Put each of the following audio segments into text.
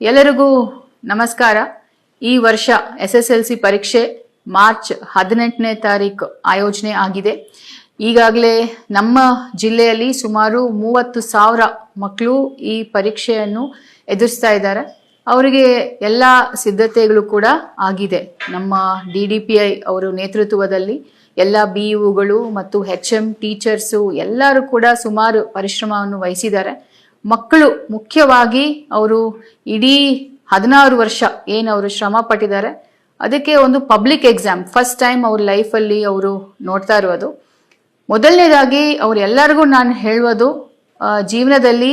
ಎಲ್ಲರಿಗೂ ನಮಸ್ಕಾರ. ಈ ವರ್ಷ S S L C March March ಹದಿನೆಂಟನೇ ತಾರೀಕು ಆಯೋಜನೆ ಆಗಿದೆ. ಈಗಾಗಲೇ ನಮ್ಮ ಜಿಲ್ಲೆಯಲ್ಲಿ ಸುಮಾರು ಮೂವತ್ತು ಸಾವಿರ ಮಕ್ಕಳು ಈ ಪರೀಕ್ಷೆಯನ್ನು ಎದುರಿಸ್ತಾ ಇದ್ದಾರೆ. ಅವರಿಗೆ ಎಲ್ಲ ಸಿದ್ಧತೆಗಳು ಕೂಡ ಆಗಿದೆ. ನಮ್ಮ ಡಿ ಡಿ ಪಿ ಐ ಅವರು ನೇತೃತ್ವದಲ್ಲಿ ಎಲ್ಲ ಬಿ ಯುಗಳು ಮತ್ತು ಹೆಚ್ ಎಂ ಟೀಚರ್ಸು ಎಲ್ಲರೂ ಕೂಡ ಸುಮಾರು ಪರಿಶ್ರಮವನ್ನು ವಹಿಸಿದ್ದಾರೆ. ಮಕ್ಕಳು ಮುಖ್ಯವಾಗಿ ಅವರು ಇಡೀ ಹದಿನಾರು ವರ್ಷ ಏನು ಅವರು ಶ್ರಮ ಪಟ್ಟಿದ್ದಾರೆ, ಅದಕ್ಕೆ ಒಂದು ಪಬ್ಲಿಕ್ ಎಕ್ಸಾಮ್ ಫಸ್ಟ್ ಟೈಮ್ ಅವ್ರ ಲೈಫಲ್ಲಿ ಅವರು ನೋಡ್ತಾ ಇರೋದು. ಮೊದಲನೇದಾಗಿ ಅವರೆಲ್ಲರಿಗೂ ನಾನು ಹೇಳುವುದು ಜೀವನದಲ್ಲಿ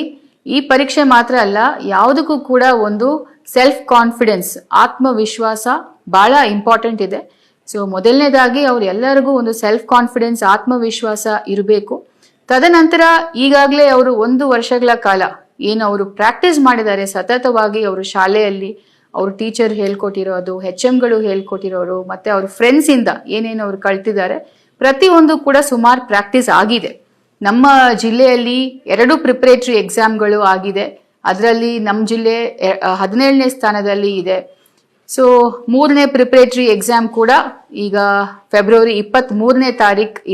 ಈ ಪರೀಕ್ಷೆ ಮಾತ್ರ ಅಲ್ಲ, ಯಾವುದಕ್ಕೂ ಕೂಡ ಒಂದು ಸೆಲ್ಫ್ ಕಾನ್ಫಿಡೆನ್ಸ್ ಆತ್ಮವಿಶ್ವಾಸ ಬಹಳ ಇಂಪಾರ್ಟೆಂಟ್ ಇದೆ. ಸೊ ಮೊದಲನೇದಾಗಿ ಅವರೆಲ್ಲರಿಗೂ ಒಂದು ಸೆಲ್ಫ್ ಕಾನ್ಫಿಡೆನ್ಸ್ ಆತ್ಮವಿಶ್ವಾಸ ಇರಬೇಕು. ತದನಂತರ ಈಗಾಗಲೇ ಅವರು ಒಂದು ವರ್ಷಗಳ ಕಾಲ ಏನು ಅವರು ಪ್ರಾಕ್ಟೀಸ್ ಮಾಡಿದ್ದಾರೆ, ಸತತವಾಗಿ ಅವರು ಶಾಲೆಯಲ್ಲಿ ಅವರು ಟೀಚರ್ ಹೇಳ್ಕೊಟ್ಟಿರೋದು ಹೆಚ್ ಎಮ್ಗಳು ಹೇಳ್ಕೊಟ್ಟಿರೋರು, ಮತ್ತೆ ಅವ್ರ ಫ್ರೆಂಡ್ಸ್ ಇಂದ ಏನೇನು ಅವರು ಕಲ್ತಿದ್ದಾರೆ ಪ್ರತಿಯೊಂದು ಕೂಡ ಸುಮಾರು ಪ್ರಾಕ್ಟೀಸ್ ಆಗಿದೆ. ನಮ್ಮ ಜಿಲ್ಲೆಯಲ್ಲಿ ಎರಡು ಪ್ರಿಪರೇಟರಿ ಎಕ್ಸಾಮ್ಗಳು ಆಗಿದೆ. ಅದರಲ್ಲಿ ನಮ್ಮ ಜಿಲ್ಲೆ ಹದಿನೇಳನೇ ಸ್ಥಾನದಲ್ಲಿ ಇದೆ. ಸೊ ಮೂರನೇ ಪ್ರಿಪರೇಟರಿ ಎಕ್ಸಾಮ್ ಕೂಡ ಈಗ ಫೆಬ್ರವರಿ ಇಪ್ಪತ್ತ್ ಮೂರನೇ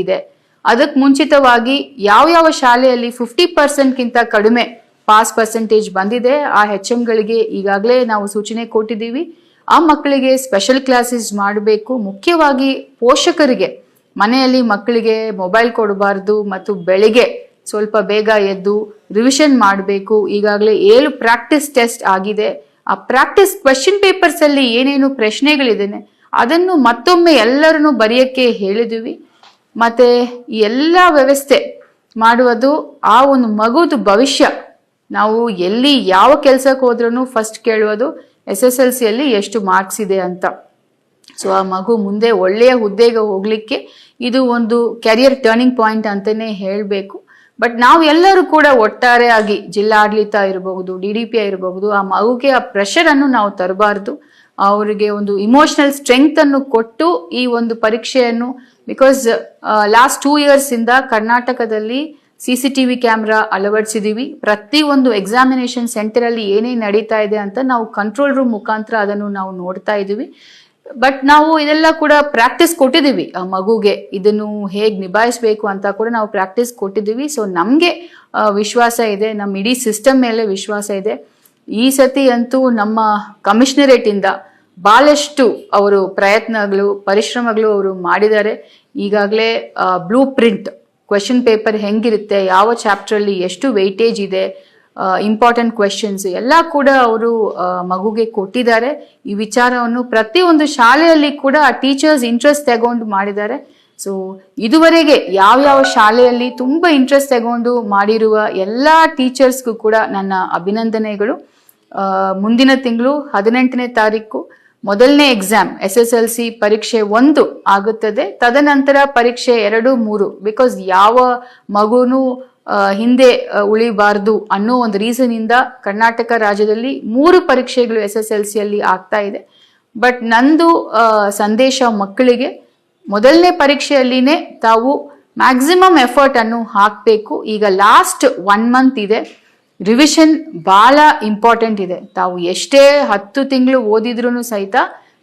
ಇದೆ. ಅದಕ್ಕೆ ಮುಂಚಿತವಾಗಿ ಯಾವ ಯಾವ ಶಾಲೆಯಲ್ಲಿ ಫಿಫ್ಟಿ ಪರ್ಸೆಂಟ್ಗಿಂತ ಕಡಿಮೆ ಪಾಸ್ ಪರ್ಸೆಂಟೇಜ್ ಬಂದಿದೆ, ಆ ಹೆಚ್ ಎಮ್ಗಳಿಗೆ ಈಗಾಗಲೇ ನಾವು ಸೂಚನೆ ಕೊಟ್ಟಿದ್ದೀವಿ. ಆ ಮಕ್ಕಳಿಗೆ ಸ್ಪೆಷಲ್ ಕ್ಲಾಸಸ್ ಮಾಡಬೇಕು. ಮುಖ್ಯವಾಗಿ ಪೋಷಕರಿಗೆ, ಮನೆಯಲ್ಲಿ ಮಕ್ಕಳಿಗೆ ಮೊಬೈಲ್ ಕೊಡಬಾರ್ದು ಮತ್ತು ಬೆಳಿಗ್ಗೆ ಸ್ವಲ್ಪ ಬೇಗ ಎದ್ದು ರಿವಿಷನ್ ಮಾಡಬೇಕು. ಈಗಾಗಲೇ ಏಳು ಪ್ರಾಕ್ಟೀಸ್ ಟೆಸ್ಟ್ ಆಗಿದೆ. ಆ ಪ್ರಾಕ್ಟೀಸ್ ಕ್ವೆಶನ್ ಪೇಪರ್ಸ್ ಅಲ್ಲಿ ಏನೇನು ಪ್ರಶ್ನೆಗಳಿದೆ, ಅದನ್ನು ಮತ್ತೊಮ್ಮೆ ಎಲ್ಲರನ್ನೂ ಬರೆಯಕ್ಕೆ ಹೇಳಿದ್ವಿ ಮತ್ತೆ ಎಲ್ಲ ವ್ಯವಸ್ಥೆ ಮಾಡುವುದು ಆ ಒಂದು ಮಗುದು ಭವಿಷ್ಯ. ನಾವು ಎಲ್ಲಿ ಯಾವ ಕೆಲಸಕ್ಕೆ ಹೋದ್ರೂ ಫಸ್ಟ್ ಕೇಳುವುದು ಎಸ್ ಎಸ್ ಎಲ್ ಸಿಯಲ್ಲಿ ಎಷ್ಟು ಮಾರ್ಕ್ಸ್ ಇದೆ ಅಂತ. ಸೊ ಆ ಮಗು ಮುಂದೆ ಒಳ್ಳೆಯ ಹುದ್ದೆಗೆ ಹೋಗಲಿಕ್ಕೆ ಇದು ಒಂದು ಕೆರಿಯರ್ ಟರ್ನಿಂಗ್ ಪಾಯಿಂಟ್ ಅಂತಲೇ ಹೇಳಬೇಕು. ಬಟ್ ನಾವು ಎಲ್ಲರೂ ಕೂಡ ಒಟ್ಟಾರೆಯಾಗಿ ಜಿಲ್ಲಾಡಳಿತ ಇರಬಹುದು ಡಿ ಡಿ ಪಿ ಇರಬಹುದು, ಆ ಮಗುಗೆ ಆ ಪ್ರೆಷರನ್ನು ನಾವು ತರಬಾರ್ದು. ಅವರಿಗೆ ಒಂದು ಇಮೋಷನಲ್ ಸ್ಟ್ರೆಂಗ್ತ್ ಅನ್ನು ಕೊಟ್ಟು ಈ ಒಂದು ಪರೀಕ್ಷೆಯನ್ನು ಬಿಕಾಸ್ ಲಾಸ್ಟ್ ಟೂ ಇಯರ್ಸ್ ಇಂದ ಕರ್ನಾಟಕದಲ್ಲಿ C C T V camera ಅಳವಡಿಸಿದೀವಿ. ಪ್ರತಿ ಒಂದು ಎಕ್ಸಾಮಿನೇಷನ್ ಸೆಂಟರ್ ಅಲ್ಲಿ ಏನೇನು ನಡೀತಾ ಇದೆ ಅಂತ ನಾವು ಕಂಟ್ರೋಲ್ ರೂಮ್ ಮುಖಾಂತರ ಅದನ್ನು ನಾವು ನೋಡ್ತಾ ಇದೀವಿ ಬಟ್ ನಾವು ಇದೆಲ್ಲ ಕೂಡ ಪ್ರಾಕ್ಟೀಸ್ ಕೊಟ್ಟಿದ್ದೀವಿ. ಆ, ಮಗುಗೆ ಇದನ್ನು ಹೇಗೆ ನಿಭಾಯಿಸಬೇಕು ಅಂತ ಕೂಡ ನಾವು ಪ್ರಾಕ್ಟೀಸ್ ಕೊಟ್ಟಿದ್ದೀವಿ. ಸೊ ನಮಗೆ ವಿಶ್ವಾಸ ಇದೆ. ನಮ್ಮ ಇಡೀ ಸಿಸ್ಟಮ್ ಮೇಲೆ ವಿಶ್ವಾಸ ಇದೆ. ಈ ಸತಿ ಅಂತೂ ನಮ್ಮ ಕಮಿಷನರೇಟ್ ಇಂದ ಬಹಳಷ್ಟು ಅವರು ಪ್ರಯತ್ನಗಳು, ಪರಿಶ್ರಮಗಳು ಅವರು ಮಾಡಿದ್ದಾರೆ. ಈಗಾಗಲೇ ಬ್ಲೂ ಪ್ರಿಂಟ್ ಕ್ವೆಶನ್ ಪೇಪರ್ ಹೆಂಗಿರುತ್ತೆ, ಯಾವ ಚಾಪ್ಟರ್ ಅಲ್ಲಿ ಎಷ್ಟು ವೆಯ್ಟೇಜ್ ಇದೆ ಇಂಪಾರ್ಟೆಂಟ್ ಕ್ವೆಶನ್ಸ್ ಎಲ್ಲ ಕೂಡ ಅವರು ಮಗುಗೆ ಕೊಟ್ಟಿದ್ದಾರೆ. ಈ ವಿಚಾರವನ್ನು ಪ್ರತಿಯೊಂದು ಶಾಲೆಯಲ್ಲಿ ಕೂಡ ಟೀಚರ್ಸ್ ಇಂಟ್ರೆಸ್ಟ್ ತಗೊಂಡು ಮಾಡಿದ್ದಾರೆ. ಸೊ ಇದುವರೆಗೆ ಯಾವ್ಯಾವ ಶಾಲೆಯಲ್ಲಿ ತುಂಬ ಇಂಟ್ರೆಸ್ಟ್ ತಗೊಂಡು ಮಾಡಿರುವ ಎಲ್ಲ ಟೀಚರ್ಸ್ಗೂ ಕೂಡ ನನ್ನ ಅಭಿನಂದನೆಗಳು. ಮುಂದಿನ ತಿಂಗಳು ಹದಿನೆಂಟನೇ ತಾರೀಕು ಮೊದಲನೇ exam S S L C ಪರೀಕ್ಷೆ ಒಂದು ಆಗುತ್ತದೆ. ತದನಂತರ ಪರೀಕ್ಷೆ ಎರಡು, ಮೂರು. ಬಿಕಾಸ್ ಯಾವ ಮಗುನು ಹಿಂದೆ ಉಳಿಬಾರ್ದು ಅನ್ನೋ ಒಂದು ರೀಸನ್ ಇಂದ ಕರ್ನಾಟಕ ರಾಜ್ಯದಲ್ಲಿ ಮೂರು ಪರೀಕ್ಷೆಗಳು ಎಸ್ ಎಸ್ ಎಲ್ ಸಿಯಲ್ಲಿ ಆಗ್ತಾ ಇದೆ. ಬಟ್ ನಂದು ಸಂದೇಶ ಮಕ್ಕಳಿಗೆ ಮೊದಲನೇ ಪರೀಕ್ಷೆಯಲ್ಲಿನೇ ತಾವು ಮ್ಯಾಕ್ಸಿಮಮ್ ಎಫರ್ಟ್ ಅನ್ನು ಹಾಕಬೇಕು. ಈಗ ಲಾಸ್ಟ್ ಒನ್ ಮಂತ್ ಇದೆ. ರಿವಿಷನ್ ಬಹಳ ಇಂಪಾರ್ಟೆಂಟ್ ಇದೆ. ತಾವು ಎಷ್ಟೇ ಹತ್ತು ತಿಂಗಳು ಓದಿದ್ರು ಸಹಿತ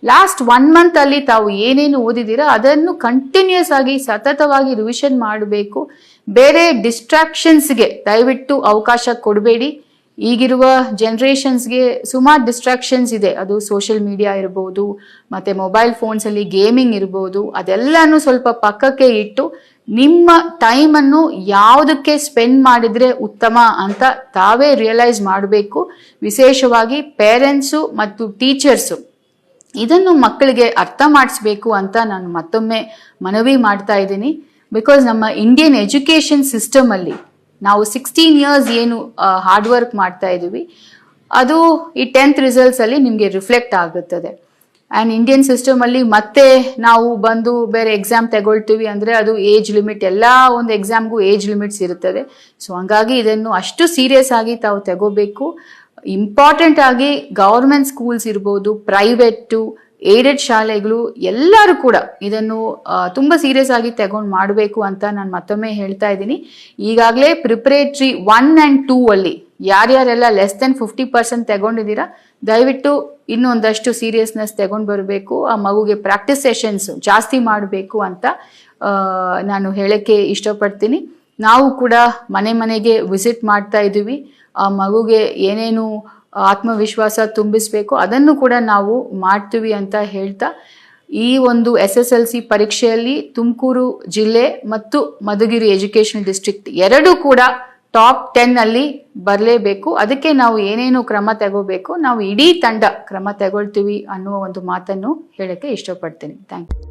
ಲಾಸ್ಟ್ ಒನ್ ಮಂತ್ ಅಲ್ಲಿ ತಾವು ಏನೇನು ಓದಿದ್ದೀರಾ ಅದನ್ನು ಕಂಟಿನ್ಯೂಸ್ ಆಗಿ ಸತತವಾಗಿ ರಿವಿಷನ್ ಮಾಡಬೇಕು. ಬೇರೆ ಡಿಸ್ಟ್ರಾಕ್ಷನ್ಸ್ಗೆ ದಯವಿಟ್ಟು ಅವಕಾಶ ಕೊಡಬೇಡಿ. ಈಗಿರುವ ಜನ್ರೇಷನ್ಸ್ಗೆ ಸುಮಾರು ಡಿಸ್ಟ್ರಾಕ್ಷನ್ಸ್ ಇದೆ. ಅದು ಸೋಷಿಯಲ್ ಮೀಡಿಯಾ ಇರ್ಬೋದು, ಮತ್ತೆ ಮೊಬೈಲ್ ಫೋನ್ಸ್ ಅಲ್ಲಿ ಗೇಮಿಂಗ್ ಇರ್ಬೋದು, ಅದೆಲ್ಲಾನು ಸ್ವಲ್ಪ ಪಕ್ಕಕ್ಕೆ ಇಟ್ಟು ನಿಮ್ಮ ಟೈಮನ್ನು ಯಾವುದಕ್ಕೆ ಸ್ಪೆಂಡ್ ಮಾಡಿದ್ರೆ ಉತ್ತಮ ಅಂತ ತಾವೇ ರಿಯಲೈಸ್ ಮಾಡಬೇಕು. ವಿಶೇಷವಾಗಿ ಪೇರೆಂಟ್ಸು ಮತ್ತು ಟೀಚರ್ಸು ಇದನ್ನು ಮಕ್ಕಳಿಗೆ ಅರ್ಥ ಮಾಡಿಸ್ಬೇಕು ಅಂತ ನಾನು ಮತ್ತೊಮ್ಮೆ ಮನವಿ ಮಾಡ್ತಾ ಇದ್ದೀನಿ. ಬಿಕಾಸ್ ನಮ್ಮ ಇಂಡಿಯನ್ ಎಜುಕೇಷನ್ ಸಿಸ್ಟಮ್ ಅಲ್ಲಿ ನಾವು ಸಿಕ್ಸ್ಟೀನ್ ಇಯರ್ಸ್ ಏನು ಹಾರ್ಡ್ ವರ್ಕ್ ಮಾಡ್ತಾ ಇದ್ದೀವಿ. ಅದು ಈ ಟೆಂತ್ ರಿಸಲ್ಟ್ಸ್ ಅಲ್ಲಿ ನಿಮಗೆ ರಿಫ್ಲೆಕ್ಟ್ ಆಗುತ್ತದೆ. ಆ್ಯಂಡ್ ಇಂಡಿಯನ್ ಸಿಸ್ಟಮ್ ಅಲ್ಲಿ ಮತ್ತೆ ನಾವು ಬಂದು ಬೇರೆ ಎಕ್ಸಾಮ್ ತಗೊಳ್ತೀವಿ ಅಂದರೆ ಅದು ಏಜ್ ಲಿಮಿಟ್ ಎಲ್ಲ ಒಂದು ಎಕ್ಸಾಮ್ಗೂ ಏಜ್ ಲಿಮಿಟ್ಸ್ ಇರುತ್ತದೆ. ಸೊ ಹಂಗಾಗಿ ಇದನ್ನು ಅಷ್ಟು ಸೀರಿಯಸ್ ಆಗಿ ತಾವು ತಗೋಬೇಕು. ಇಂಪಾರ್ಟೆಂಟ್ ಆಗಿ ಗೌರ್ಮೆಂಟ್ ಸ್ಕೂಲ್ಸ್ ಇರ್ಬೋದು ಪ್ರೈವೇಟು ಏಡೆಡ್ ಶಾಲೆಗಳು, ಎಲ್ಲರೂ ಕೂಡ ಇದನ್ನು ತುಂಬಾ ಸೀರಿಯಸ್ ಆಗಿ ತಗೊಂಡು ಮಾಡಬೇಕು ಅಂತ ನಾನು ಮತ್ತೊಮ್ಮೆ ಹೇಳ್ತಾ ಇದ್ದೀನಿ. ಈಗಾಗಲೇ ಪ್ರಿಪ್ರೇಟ್ರಿ ಒನ್ ಆ್ಯಂಡ್ ಟೂ ಅಲ್ಲಿ ಯಾರ್ಯಾರೆಲ್ಲ ಲೆಸ್ ದೆನ್ ಫಿಫ್ಟಿ ಪರ್ಸೆಂಟ್ ತಗೊಂಡಿದ್ದೀರಾ, ದಯವಿಟ್ಟು ಇನ್ನೊಂದಷ್ಟು ಸೀರಿಯಸ್ನೆಸ್ ತಗೊಂಡು ಬರಬೇಕು, ಆ ಮಗುಗೆ ಪ್ರಾಕ್ಟೀಸ್ ಸೆಷನ್ಸ್ ಜಾಸ್ತಿ ಮಾಡಬೇಕು ಅಂತ ನಾನು ಹೇಳಕ್ಕೆ ಇಷ್ಟಪಡ್ತೀನಿ. ನಾವು ಕೂಡ ಮನೆ ಮನೆಗೆ ವಿಸಿಟ್ ಮಾಡ್ತಾ ಇದ್ದೀವಿ. ಆ ಮಗುಗೆ ಏನೇನು ಆತ್ಮವಿಶ್ವಾಸ ತುಂಬಿಸ್ಬೇಕು, ಅದನ್ನು ಕೂಡ ನಾವು ಮಾಡ್ತೀವಿ ಅಂತ ಹೇಳ್ತಾ, ಈ ಒಂದು ಎಸ್ ಎಸ್ ಎಲ್ ಸಿ ಪರೀಕ್ಷೆಯಲ್ಲಿ ತುಮಕೂರು ಜಿಲ್ಲೆ ಮತ್ತು ಮಧುಗಿರಿ ಎಜುಕೇಶನ್ ಡಿಸ್ಟ್ರಿಕ್ಟ್ ಎರಡೂ ಕೂಡ ಟಾಪ್ ಟೆನ್ ಅಲ್ಲಿ ಬರಲೇಬೇಕು. ಅದಕ್ಕೆ ನಾವು ಏನೇನು ಕ್ರಮ ತಗೋಬೇಕು, ನಾವು ಇಡೀ ತಂಡ ಕ್ರಮ ತಗೊಳ್ತೀವಿ ಅನ್ನುವ ಒಂದು ಮಾತನ್ನು ಹೇಳಕ್ಕೆ ಇಷ್ಟಪಡ್ತೀನಿ. Thank you.